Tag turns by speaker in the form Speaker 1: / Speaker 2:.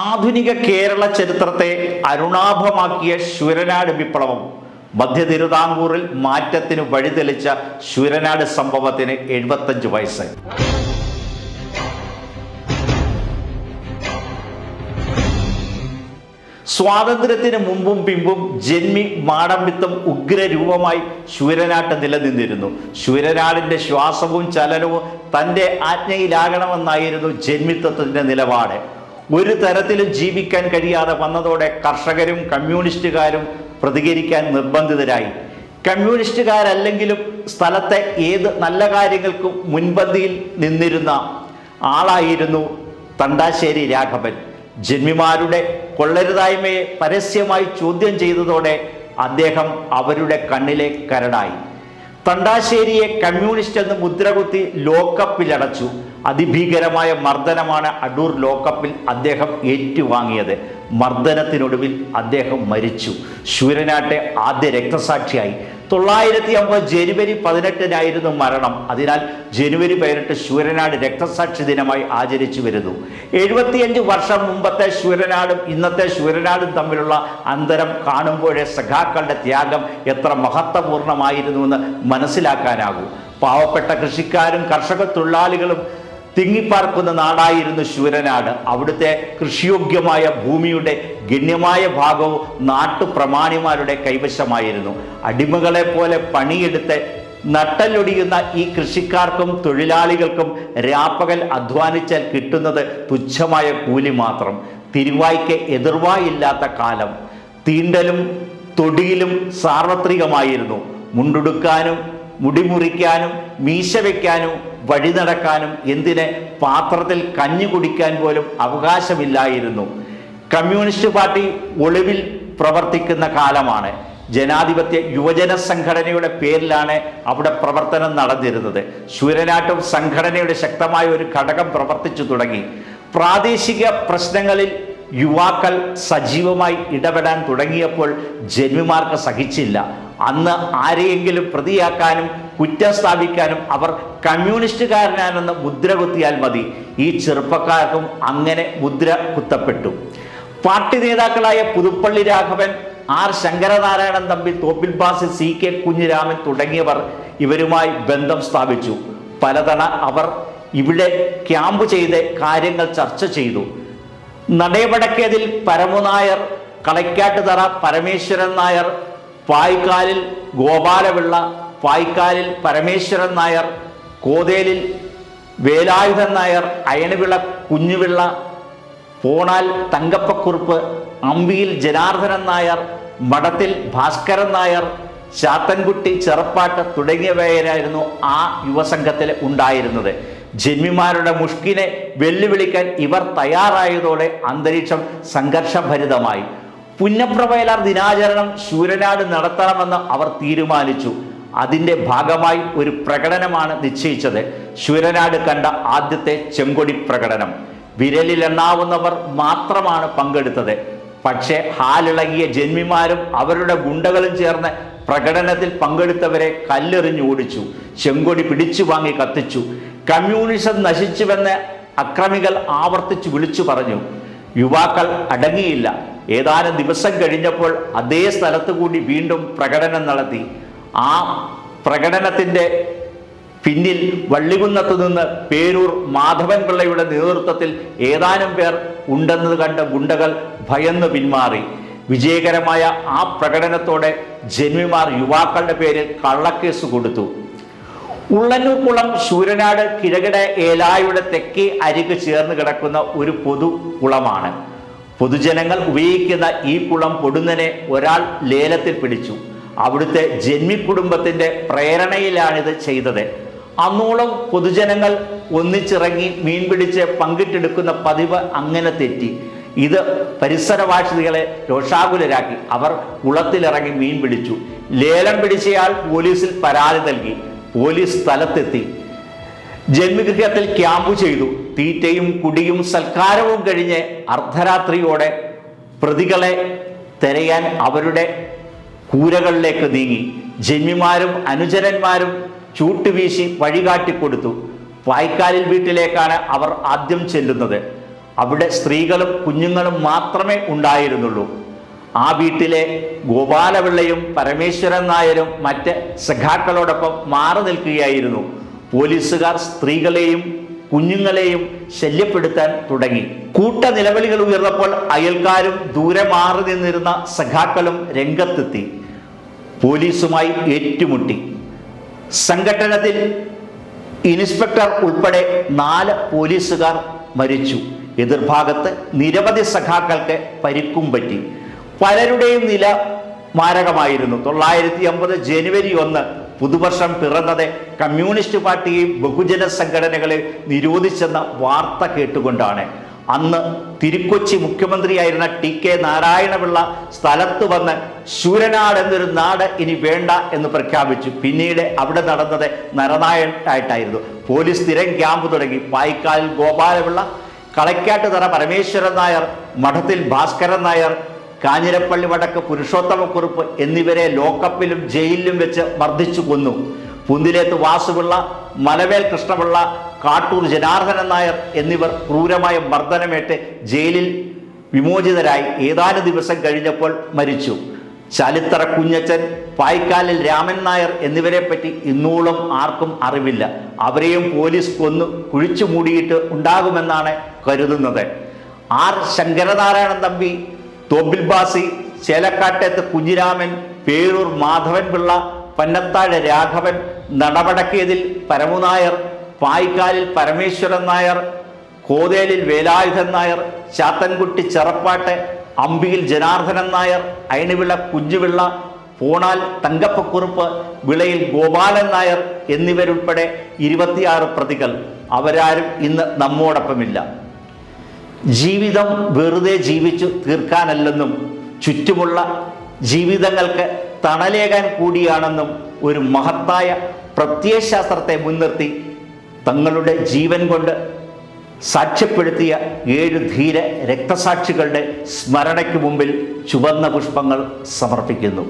Speaker 1: ആധുനിക കേരള ചരിത്രത്തെ അരുണാഭമാക്കിയ ശുരനാട് വിപ്ലവം. മധ്യ തിരുവിതാംകൂറിൽ മാറ്റത്തിന് വഴിതെളിച്ച ശുരനാട് സംഭവത്തിന് എഴുപത്തഞ്ച് വയസ്സ് സ്വാതന്ത്ര്യത്തിന് മുമ്പും പിമ്പും ജന്മി മാടമ്പിത്തം ഉഗ്രരൂപമായി ശൂരനാട്ട് നിലനിന്നിരുന്നു. ശൂരനാടിന്റെ ശ്വാസവും ചലനവും തന്റെ ആജ്ഞയിലാകണമെന്നായിരുന്നു ജന്മിത്വത്തിന്റെ നിലപാട്. ഒരു തരത്തിലും ജീവിക്കാൻ കഴിയാതെ വന്നതോടെ കർഷകരും കമ്മ്യൂണിസ്റ്റുകാരും പ്രതികരിക്കാൻ നിർബന്ധിതരായി. കമ്മ്യൂണിസ്റ്റുകാരല്ലെങ്കിലും സ്ഥലത്തെ ഏത് നല്ല കാര്യങ്ങൾക്കും മുൻപന്തിയിൽ നിന്നിരുന്ന ആളായിരുന്നു തണ്ടാശ്ശേരി രാഘവൻ. ജന്മിമാരുടെ കൊള്ളരുതായ്മയെ പരസ്യമായി ചോദ്യം ചെയ്തതോടെ അദ്ദേഹം അവരുടെ കണ്ണിലെ കരടായി. തണ്ടാശ്ശേരിയെ കമ്മ്യൂണിസ്റ്റ് എന്ന് മുദ്രകുത്തി ലോക്കപ്പിലടച്ചു അതിഭീകരമായ മർദ്ദനമാണ് അടൂർ ലോക്കപ്പിൽ അദ്ദേഹം ഏറ്റുവാങ്ങിയത്. മർദ്ദനത്തിനൊടുവിൽ അദ്ദേഹം മരിച്ചു. ശൂരനാട്ടെ ആദ്യ രക്തസാക്ഷിയായി. തൊള്ളായിരത്തി അമ്പത് ജനുവരി പതിനെട്ടിനായിരുന്നു മരണം. അതിനാൽ ജനുവരി പതിനെട്ട് ശൂരനാട് രക്തസാക്ഷി ദിനമായി ആചരിച്ചു വരുന്നു. എഴുപത്തിയഞ്ച് വർഷം മുമ്പത്തെ ശൂരനാടും ഇന്നത്തെ ശൂരനാടും തമ്മിലുള്ള അന്തരം കാണുമ്പോഴേ സഖാക്കളുടെ ത്യാഗം എത്ര മഹത്വപൂർണമായിരുന്നുവെന്ന് മനസ്സിലാക്കാനാകൂ. പാവപ്പെട്ട കൃഷിക്കാരും കർഷക തൊഴിലാളികളും തിങ്ങിപ്പാർക്കുന്ന നാടായിരുന്നു ശൂരനാട്. അവിടുത്തെ കൃഷിയോഗ്യമായ ഭൂമിയുടെ ഗണ്യമായ ഭാഗവും നാട്ടുപ്രമാണിമാരുടെ കൈവശമായിരുന്നു. അടിമകളെ പോലെ പണിയെടുത്ത് നട്ടലൊടിയുന്ന ഈ കൃഷിക്കാർക്കും തൊഴിലാളികൾക്കും രാപ്പകൽ അധ്വാനിച്ചാൽ കിട്ടുന്നത് തുച്ഛമായ കൂലി മാത്രം. തിരുവായ്ക്ക് എതിർവായില്ലാത്ത കാലം. തീണ്ടലും തൊടിയിലും സാർവത്രികമായിരുന്നു. മുണ്ടുടുക്കാനും മുടിമുറിക്കാനും മീശ വയ്ക്കാനും വഴി നടക്കാനും എന്തിന് പാത്രത്തിൽ കഞ്ഞി കുടിക്കാൻ പോലും അവകാശമില്ലായിരുന്നു. കമ്മ്യൂണിസ്റ്റ് പാർട്ടി ഒളിവിൽ പ്രവർത്തിക്കുന്ന കാലമാണ്. ജനാധിപത്യ യുവജന സംഘടനയുടെ പേരിലാണ് അവിടെ പ്രവർത്തനം നടന്നിരുന്നത്. സൂര്യനാട്ടും സംഘടനയുടെ ശക്തമായ ഒരു ഘടകം പ്രവർത്തിച്ചു തുടങ്ങി. പ്രാദേശിക പ്രശ്നങ്ങളിൽ യുവാക്കൾ സജീവമായി ഇടപെടാൻ തുടങ്ങിയപ്പോൾ ജന്മിമാർക്ക് സഹിച്ചില്ല. അന്ന് ആരെയെങ്കിലും പ്രതിയാക്കാനും കുറ്റം സ്ഥാപിക്കാനും അവർ കമ്മ്യൂണിസ്റ്റുകാരനാണെന്ന് മുദ്ര കുത്തിയാൽ മതി. ഈ ചെറുപ്പക്കാർക്കും അങ്ങനെ മുദ്ര കുത്തപ്പെട്ടു. പാർട്ടി നേതാക്കളായ Puthuppally Raghavan R Sankaranarayanan Thampi Thoppil Bhasi C K Kunjiraman തുടങ്ങിയവർ ഇവരുമായി ബന്ധം സ്ഥാപിച്ചു. പലതവണ അവർ ഇവിടെ ക്യാമ്പ് ചെയ്ത് കാര്യങ്ങൾ ചർച്ച ചെയ്തു. നടയവടക്കേതിൽ പരമുനായർ കളയ്ക്കാട്ടുതറ പരമേശ്വരൻ നായർ പായ്ക്കാലിൽ ഗോപാലപിള്ള പായ്ക്കാലിൽ പരമേശ്വരൻ നായർ കോതേലിൽ വേലായുധൻ നായർ അയണവിള കുഞ്ഞുപിള്ള പോണാൽ തങ്കപ്പക്കുറുപ്പ് അമ്പിയിൽ ജനാർദ്ദനൻ നായർ മഠത്തിൽ ഭാസ്കരൻ നായർ ചാത്തൻകുട്ടി ചെറുപ്പാട്ട് തുടങ്ങിയവരായിരുന്നു ആ യുവസംഘത്തിൽ ഉണ്ടായിരുന്നത്. ജന്മിമാരുടെ മുഷ്കിനെ വെല്ലുവിളിക്കാൻ ഇവർ തയ്യാറായതോടെ അന്തരീക്ഷം സംഘർഷഭരിതമായി. പുന്നപ്രവയലാർ ദിനാചരണം ശൂരനാട് നടത്തണമെന്ന് അവർ തീരുമാനിച്ചു. അതിന്റെ ഭാഗമായി ഒരു പ്രകടനമാണ് നിശ്ചയിച്ചത്. ശൂരനാട് കണ്ട ആദ്യത്തെ ചെങ്കൊടി പ്രകടനം. വിരലിലെണ്ണാവുന്നവർ മാത്രമാണ് പങ്കെടുത്തത്. പക്ഷേ ഹാലിളകിയ ജന്മിമാരും അവരുടെ ഗുണ്ടകളും ചേർന്ന് പ്രകടനത്തിൽ പങ്കെടുത്തവരെ കല്ലെറിഞ്ഞു ഓടിച്ചു. ചെങ്കൊടി പിടിച്ചു വാങ്ങി കത്തിച്ചു. കമ്മ്യൂണിസം നശിച്ചുവെന്ന് അക്രമികൾ ആവർത്തിച്ചു വിളിച്ചു പറഞ്ഞു. യുവാക്കൾ അടങ്ങിയില്ല. ഏതാനും ദിവസം കഴിഞ്ഞപ്പോൾ അതേ സ്ഥലത്തു കൂടി വീണ്ടും പ്രകടനം നടത്തി. ആ പ്രകടനത്തിന്റെ പിന്നിൽ വള്ളികുന്നത്ത് നിന്ന് പേരൂർ മാധവൻ പിള്ളയുടെ നേതൃത്വത്തിൽ ഏതാനും പേർ ഉണ്ടെന്നത് കണ്ട ഗുണ്ടകൾ ഭയന്ന് പിന്മാറി. വിജയകരമായ ആ പ്രകടനത്തോടെ ജന്മിമാർ യുവാക്കളുടെ പേരിൽ കള്ളക്കേസ് കൊടുത്തു. ഉള്ളന്നൂർ കുളം ശൂരനാട് കിഴകിട ഏലായുടെ തെക്കേ അരിക് ചേർന്ന് കിടക്കുന്ന ഒരു പൊതു കുളമാണ്. പൊതുജനങ്ങൾ ഉപയോഗിക്കുന്ന ഈ കുളം പൊടുന്നനെ ഒരാൾ ലേലത്തിൽ പിടിച്ചു. അവിടുത്തെ ജന്മി കുടുംബത്തിന്റെ പ്രേരണയിലാണിത് ചെയ്തത്. അന്നോളം പൊതുജനങ്ങൾ ഒന്നിച്ചിറങ്ങി മീൻ പിടിച്ച് പങ്കിട്ടെടുക്കുന്ന പതിവ് അങ്ങനെ തെറ്റി. ഇത് പരിസരവാസികളെ രോഷാകുലരാക്കി. അവർ കുളത്തിലിറങ്ങി മീൻ പിടിച്ചു. ലേലം പിടിച്ചയാൾ പോലീസിൽ പരാതി നൽകി. പോലീസ് സ്ഥലത്തെത്തി. ജന്മഗൃഹത്തിൽ ക്യാമ്പ് ചെയ്തു. തീറ്റയും കുടിയും സൽക്കാരവും കഴിഞ്ഞ് അർദ്ധരാത്രിയോടെ പ്രതികളെ തിരയാൻ അവരുടെ കൂരകളിലേക്ക് നീങ്ങി ജന്മിമാരും അനുചരന്മാരും ചൂട്ടുവീശി വഴികാട്ടിക്കൊടുത്തു. വായ്ക്കാലിൽ വീട്ടിലേക്കാണ് അവർ ആദ്യം ചെല്ലുന്നത്. അവിടെ സ്ത്രീകളും കുഞ്ഞുങ്ങളും മാത്രമേ ഉണ്ടായിരുന്നുള്ളൂ. ആ വീട്ടിലെ ഗോപാലപിള്ളയും പരമേശ്വരൻ നായരും മറ്റ് സഖാക്കളോടൊപ്പം മാറി നിൽക്കുകയായിരുന്നു. പോലീസുകാർ സ്ത്രീകളെയും കുഞ്ഞുങ്ങളെയും ശല്യപ്പെടുത്താൻ തുടങ്ങി. കൂട്ട നിലവിളികൾ ഉയർന്നപ്പോൾ അയൽക്കാരും ദൂരെ മാറി നിന്നിരുന്ന സഖാക്കളും രംഗത്തെത്തി. പോലീസുമായി ഏറ്റുമുട്ടി. സംഘട്ടനത്തിൽ ഇൻസ്പെക്ടർ ഉൾപ്പെടെ നാല് പോലീസുകാർ മരിച്ചു. എതിർഭാഗത്ത് നിരവധി സഖാക്കൾക്ക് പരിക്കും പറ്റി. പലരുടെയും നില മാരകമായിരുന്നു. തൊള്ളായിരത്തി അമ്പത് ജനുവരി ഒന്ന് പുതുവർഷം പിറന്നത് കമ്മ്യൂണിസ്റ്റ് പാർട്ടിയും ബഹുജന സംഘടനകളെ നിരോധിച്ചെന്ന വാർത്ത കേട്ടുകൊണ്ടാണ്. അന്ന് തിരുക്കൊച്ചി മുഖ്യമന്ത്രിയായിരുന്ന ടി കെ നാരായണപിള്ള സ്ഥലത്ത് വന്ന് ശൂരനാട് എന്നൊരു നാട് ഇനി വേണ്ട എന്ന് പ്രഖ്യാപിച്ചു. പിന്നീട് അവിടെ നടന്നത് നരനായട്ടായിട്ടായിരുന്നു പോലീസ് സ്ഥിരം ക്യാമ്പ് തുടങ്ങി. പായിക്കാലിൽ ഗോപാലപിള്ള കളക്കാട്ടുതറ പരമേശ്വരൻ നായർ മഠത്തിൽ ഭാസ്കരൻ നായർ കാഞ്ഞിരപ്പള്ളി വടക്ക് പുരുഷോത്തമക്കുറുപ്പ് എന്നിവരെ ലോക്കപ്പിലും ജയിലിലും വെച്ച് മർദ്ദിച്ചു കൊന്നു. പുന്തിലേത്ത് വാസുപിള്ള മലവേൽ കൃഷ്ണപിള്ള കാട്ടൂർ ജനാർദ്ദനൻ നായർ എന്നിവർ ക്രൂരമായ മർദ്ദനമേറ്റ് ജയിലിൽ വിമോചിതരായി ഏതാനും ദിവസം കഴിഞ്ഞപ്പോൾ മരിച്ചു. ചലിത്തറ കുഞ്ഞച്ചൻ പായ്ക്കാലിൽ രാമൻ നായർ എന്നിവരെ പറ്റി ഇന്നോളം ആർക്കും അറിവില്ല. അവരെയും പോലീസ് കൊന്നു കുഴിച്ചു മൂടിയിട്ട് ഉണ്ടാകുമെന്നാണ് കരുതുന്നത്. ആർ. ശങ്കരനാരായണൻ തമ്പി തോബിൽ ബാസി ചേലക്കാട്ടേത്ത് കുഞ്ഞിരാമൻ പേരൂർ മാധവൻ പിള്ള പന്നത്താഴ് രാഘവൻ നടപടക്കേതിൽ പരമുനായർ പായ്ക്കാലിൽ പരമേശ്വരൻ നായർ കോതേലിൽ വേലായുധൻ നായർ ചാത്തൻകുട്ടി ചെറപ്പാട്ട് അമ്പിയിൽ ജനാർദ്ദനൻ നായർ അയണിവിള കുഞ്ഞുവിള്ള പൂണാൽ തങ്കപ്പക്കുറുപ്പ് വിളയിൽ ഗോപാലൻ നായർ എന്നിവരുൾപ്പെടെ ഇരുപത്തിയാറ് പ്രതികൾ. അവരാരും ഇന്ന് നമ്മോടൊപ്പമില്ല. ജീവിതം വെറുതെ ജീവിച്ചു തീർക്കാനല്ലെന്നും ചുറ്റുമുള്ള ജീവിതങ്ങൾക്ക് തണലേകാൻ കൂടിയാണെന്നും ഒരു മഹത്തായ പ്രത്യയശാസ്ത്രത്തെ മുൻനിർത്തി തങ്ങളുടെ ജീവൻ കൊണ്ട് സാക്ഷ്യപ്പെടുത്തിയ ഏഴ് ധീര രക്തസാക്ഷികളുടെ സ്മരണയ്ക്ക് മുമ്പിൽ ചുവന്ന പുഷ്പങ്ങൾ സമർപ്പിക്കുന്നു.